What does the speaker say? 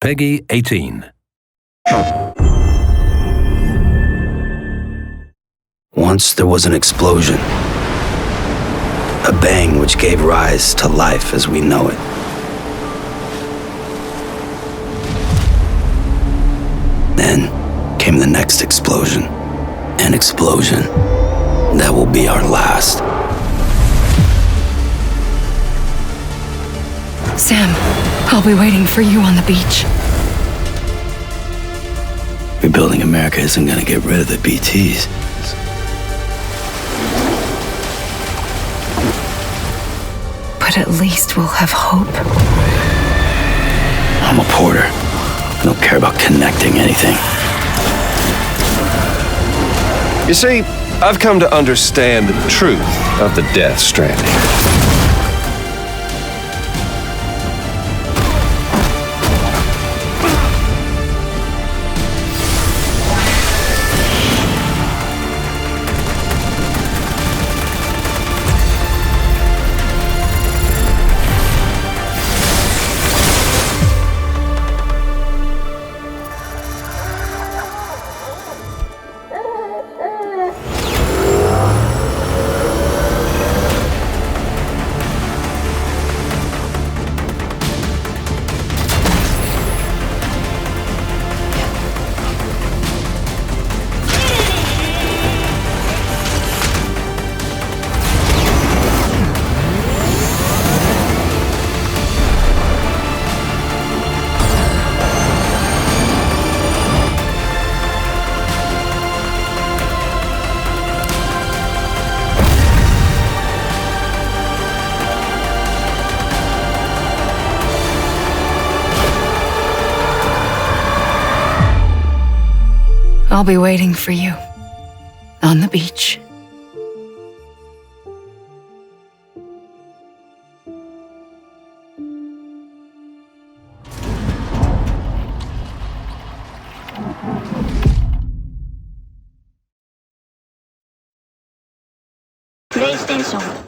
Peggy 18. Once there was an explosion. A bang which gave rise to life as we know it. Then came the next explosion. An explosion that will be our last. Sam, I'll be waiting for you on the beach. Rebuilding America isn't gonna get rid of the BTs. But at least we'll have hope. I'm a porter. I don't care about connecting anything. You see, I've come to understand the truth of the Death Stranding. I'll be waiting for you on the beach. PlayStation